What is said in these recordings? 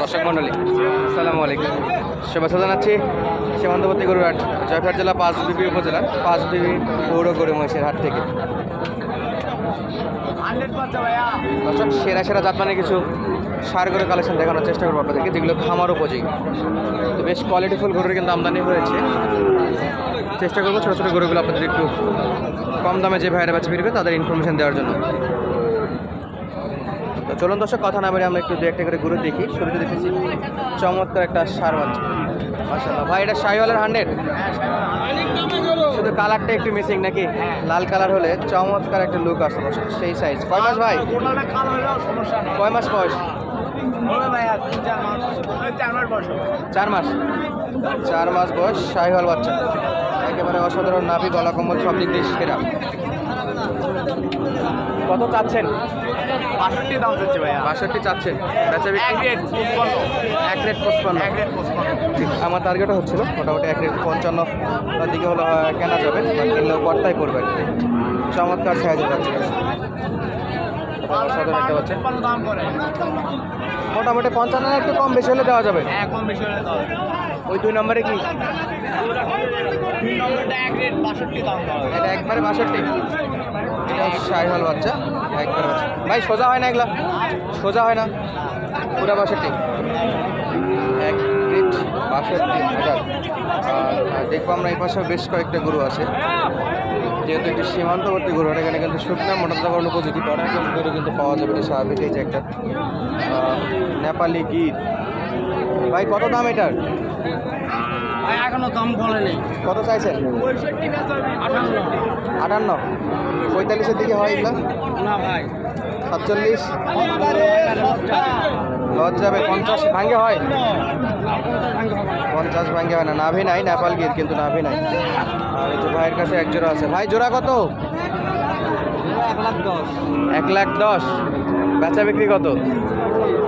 দর্শক মণ্ডলী, আসসালামু আলাইকুম। শুভেচ্ছা জানাচ্ছি সীমান্তবর্তী গরুহাট জয়পুরহাট জেলা পাঁচবিবি উপজেলার পাঁচবিবি পৌর গরু মহিষের হাট থেকে। দর্শক, সেরা সেরা জাত মানে কিছু সার গরু কালেকশন দেখানোর চেষ্টা করব আপনাদেরকে, যেগুলো খামার উপযোগী। তো বেশ কোয়ালিটিফুল গরুর কিন্তু আমদানি হয়েছে। চেষ্টা করব ছোটো ছোটো গরুগুলো আপনাদের একটু কম দামে যে ভাইরা বাচ্চা ফিরবে তাদের ইনফরমেশন দেওয়ার জন্য। তো চলুন দর্শক, কথা না বলে আমরা একটু দু একটা করে গরু দেখি। শুরুতে দেখেছি চমৎকার একটা সার বাচ্চা। মাসাল্লাহ ভাই, এটা শাহিওয়ালের হান্ড্রেড? শুধু কালারটা একটু মিসিং নাকি? লাল কালার হলে চমৎকার একটা লুক আসতো সেই সাইজ কয় মাস ভাই? কয় মাস বয়স? চার মাস। চার মাস বয়স শাহিওয়াল বাচ্চা। একেবারে অসাধারণ নাভি, গলা কম্বল, সব দিক দিয়ে সেরা। কত চাচ্ছেন? বাষট্টি দাম হচ্ছে ভাইয়া। বাষট্টি চাচ্ছেন। বেচা এক বিক্রি এক রেট পঁচপান্ন। এক রেট পঁচপান্ন। আমার টার্গেটও হচ্ছিল মোটামুটি এক রেট পঞ্চান্ন। তার দিকে হলে হয় কেনা যাবে। কিনলেও পর্দাই পড়বে। চমৎকার সাহায্য করে। মোটামুটি পঞ্চান্ন একটু কম বেশি হলে দেওয়া যাবে। হ্যাঁ কম বেশি হলে ওই দুই নম্বরে কি? এটা একবারে বাষট্টি। এটা বাচ্চা। ভাই, সোজা হয় না এগুলা? সোজা হয় না? পুরা বাষট্টি এক দেখব আমরা এই পাশে বেশ কয়েকটা গরু আছে। যেহেতু একটি সীমান্তবর্তী গরু এখানে কিন্তু শুকনা মোটামুটি উপযোগী। অনেক গরু কিন্তু পাওয়া যাবে, এটা স্বাভাবিক, এই যে একটা নেপালি গীত ভাই, কত দাম এটার? এখনও দাম বলে নেই। কত চাইছেন? আঠান্ন আটান্ন। পঁয়তাল্লিশের দিকে হয় এগুলা? না ভাই। সাতচল্লিশ? লজ যাবে পঞ্চাশ ভাঙ্গে হয়? পঞ্চাশ ভাঙ্গে হয় না। নাভি নাই নেপাল গির কিন্তু নাভি নাই। আর এই যে ভাইয়ের কাছে এক জোড়া আছে। ভাই জোড়া কত? এক লাখ দশ। এক লাখ দশ। বেচা বিক্রি কত?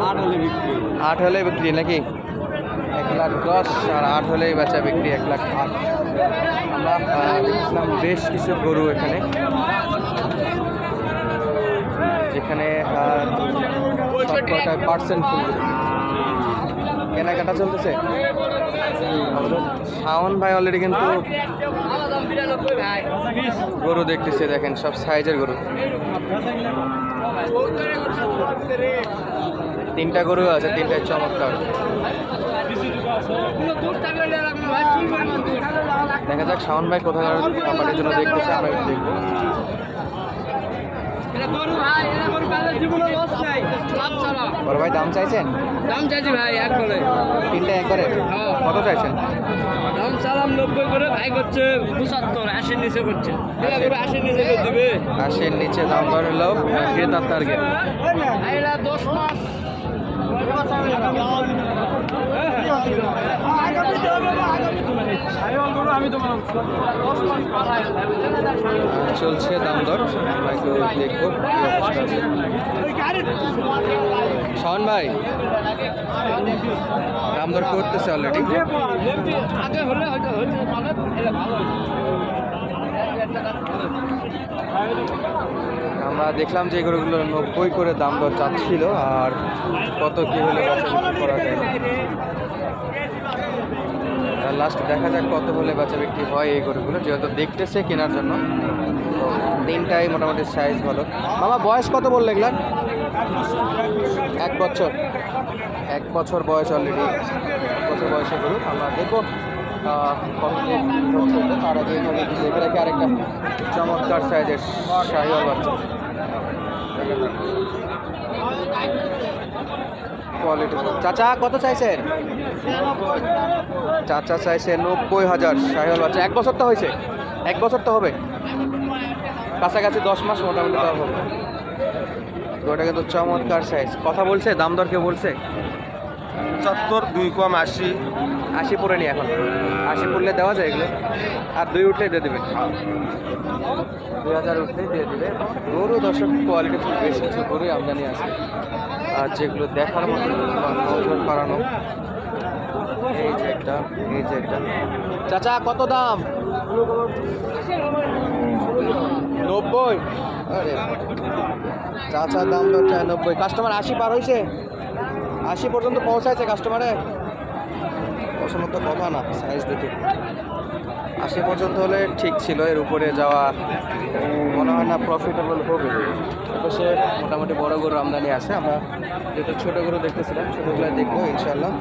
আট হলে বিক্রি। আট হলে বিক্রি নাকি? লাখ দশ, আর আট হলেই বেচা বিক্রি এক লাখ আট। আমরা দেখছিলাম বেশ কিছু গরু এখানে। যেখানে পার্সেন্ট কেনাকাটা চলতেছে? শাওন ভাই অলরেডি কিন্তু গরু দেখতেছে, দেখেন, সব সাইজের গরু। তিনটা গরু আছে তিনটায় চমৎকার। দেখা যাক শাওন ভাই কোথাকার কোম্পানির জন্য দেখতেছে আমরা একটু দেখব। বড় ভাই দাম চাইছেন? দাম চাইছি ভাই এক করে। তিনটা একবারে কত চাইছেন? দাম চালাম নব্বই করে ভাই করছে পঁচাত্তর আশির নিচে করছে। আশির নিচে করে দিবে। আশির নিচে দাম দর হলো ক্রেতার টার্গেট দশ মাস চলছে দাম দর একটু দেখব। ভাই দাম দর করতেছে অলরেডি আগে হলে হয়তো হয়েছে মানে এটা ভালো আমরা দেখলাম যে গরুগুলো নব্বই করে দাম দর চাচ্ছিল, আর কত কি হলে বেচা বিক্রি করা যায় লাস্ট দেখা যাক কত হলে বেচা বিক্রি হয় এই গরুগুলো, যেহেতু দেখতেছে কেনার জন্য। তো তিনটাই মোটামুটি সাইজ ভালো। মামা, বয়স কত বললে এগুলার? এক বছর। এক বছর বয়স অলরেডি এক বছর বয়সে গরু, আমরা দেখব। আরেকটা চমৎকার সাইজের শাহিওয়াল বাচ্চা কোয়ালিটি চাচা, কত চাইছেন? চাচা চাইছে নব্বই হাজার, শাহিওয়াল বাচ্চা। এক বছর তো হয়েছে। এক বছর তো হবে। কাছাকাছি দশ মাস মোটামুটি তাও হবে। তো ওটা কিন্তু চমৎকার সাইজ কথা বলছে, দাম দর কেউ বলছে? পঁচাত্তর, দুই কম আশি। আশি পরে নি এখন। আশি পড়লে দেওয়া যায় এগুলো। আর দুই উঠলেই দিয়ে দেবে। দুই হাজার উঠলেই দিয়ে দেবে। গরু দর্শক কোয়ালিটি বেশ কিছু গরুই আমদানি আছে। আর যেগুলো দেখার মতো নজর করানো এই যে একটা, এই যে একটা। চাচা, কত দাম? নব্বই। আরে চাচা, দাম তো নব্বই কাস্টমার আশি পার হয়েছে আশি পর্যন্ত পৌঁছাইছে কাস্টমারে পৌঁছানোর তো কথা না সাইজ দেখে। আশি পর্যন্ত হলে ঠিক ছিল এর উপরে যাওয়া মনে হয় না প্রফিটেবল হবে। সে মোটামুটি বড় গরু আমদানি আছে আমরা যেহেতু ছোটো গরু দেখতেছিলাম ছোটোগুলো দেখব ইনশাল্লাহ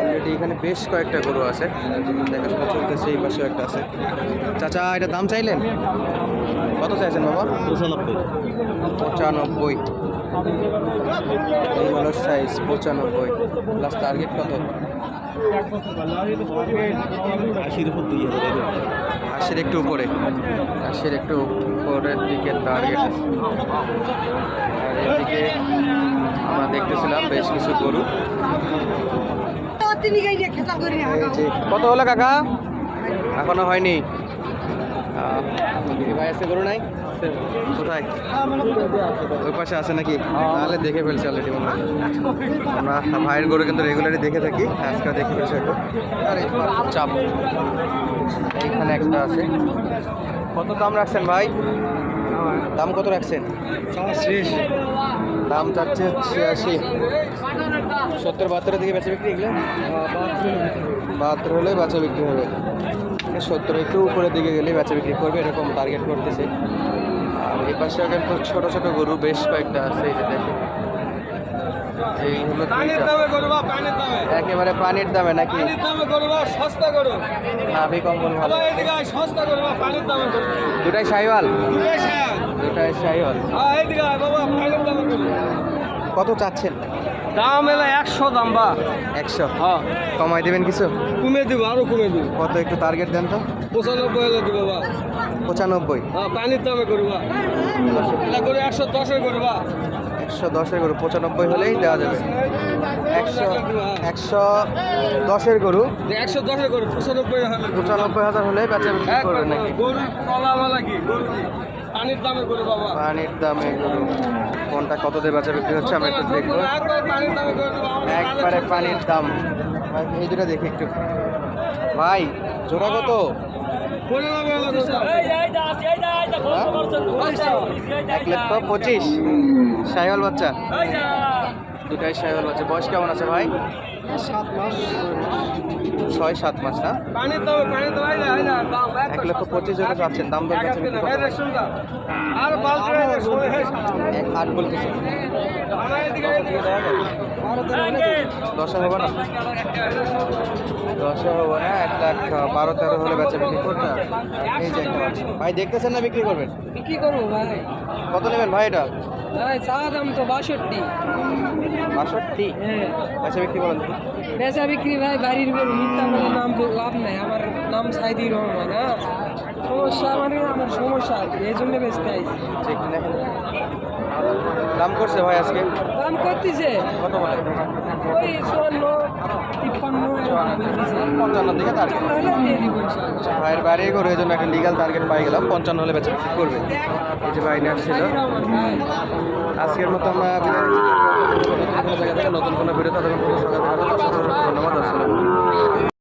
অলরেডি এখানে বেশ কয়েকটা গরু আছে দেখাশোনা চলতেছে এই পাশেও একটা আছে। চাচা এটা দাম চাইলেন? কত চাইছেন বাবা? পঁচানব্বই। পঁচানব্বই। এই হলো সাইজ পঁচানব্বই। প্লাস টার্গেট কত? আশির উপর দুই হাজার আশির একটু উপরে। আশির একটু উপরের দিকে টার্গেট আর এদিকে আমরা দেখতেছিলাম বেশ কিছু গরু। কত হলো কাকা? এখনও হয়নি। ভাই আছে গরু নাই? আছে নাকি? তাহলে দেখে আমরা ভাইয়ের গরু কিন্তু রেগুলারই দেখে থাকি আজকে দেখে ফেলছি চাপ। এইখানে একটা আছে। কত দাম রাখছেন ভাই? দাম কত রাখছেন? দাম চাচ্ছে ছিয়াশি। সত্তর বাহাত্তরের দিকে বেচা বিক্রি এগুলো? বাহাত্তর হলে বেচা বিক্রি হবে। সত্তর একটু উপরের দিকে গেলে বেচা বিক্রি করবে এরকম টার্গেট করতেছে। আর এই পাশে কিন্তু ছোটো ছোট গরু বেশ কয়েকটা আছে এই যে দেখে। একেবারে পানির দামে নাকি? সস্তা করো নাভি কম্বল ভালো। সস্তা করো পানির দামে দুটাই সাইওয়াল? দুটাই করো কত চাচ্ছেন? দাম এলো একশো দাম বা। একশো? হ্যাঁ। কমাই দেবেন কিছু? কমে দিব আরও কমে দিব। কত একটু টার্গেট দেন তো? পঁচানব্বই হলে দিব বা। পঁচানব্বই? হ্যাঁ পানির দামে করবা এটা করে একশো দশে করবা একশো দশের গরু পঁচানব্বই হলেই দেওয়া যাবে। একশো একশো দশের গরু। একশো দশের করে পঁচানব্বই হলে। পঁচানব্বই হাজার হলেই বেচা বিক্রি করবে নাকি? গরু কলাওয়ালা কি? গরু পানির দামে গরু বাবা। পানির দামে গরু। কোনটা কত দেবে বেচা বিক্রি হচ্ছে আমরা একটু দেখব। একবার পানির দামে। এই দুটো দেখি একটু। ভাই জোড়া কত? এক লক্ষ পঁচিশ। সাইওয়াল বাচ্চা। দুটাই সাইহল বাচ্চা বয়স কেমন আছে ভাই? সাত মাস। ছয় সাত মাস না? এক লক্ষ পঁচিশ হাজার চাচ্ছেন দাম দর বিক্রি আট বলতেছে। দশে হবে না? দশে হবে না এক লাখ বারো তেরো হলে বেচা বিক্রি করতে হবে। এই যে ভাই দেখতেছেন না বিক্রি করবেন? কি করব ভাই। কত নেবেন ভাই এটা? ভাই চা দাম তো বাষট্টি। বাষট্টি হ্যাঁ। বেচা বিক্রি করেন বেচা বিক্রি ভাই বাড়ির মিথ্যা বলে নাম লাভ নাই। আমার নাম সাইদি রহমান হ্যাঁ? সমস্যা মানে আমার সমস্যা আর এই জন্য বেচতে আইছি। চেক দেখেন দাম করছে ভাই আজকে? দাম করতেছে। কত বলে? ওই চুয়ান্ন তিপ্পান্ন পঞ্চান্ন দিকে টার্গেট। ভাইয়ের বাইরে করে এই জন্য একটা লিগাল টার্গেট পাই গেলাম। পঞ্চান্ন হলে বেচা বিক্রি করবে। এই যে ভাই ছিল। সাইদি ভাই। আজকের মতো আমরা। নতুন কোনো নতুন কোনো ভিডিও অসংখ্য ধন্যবাদ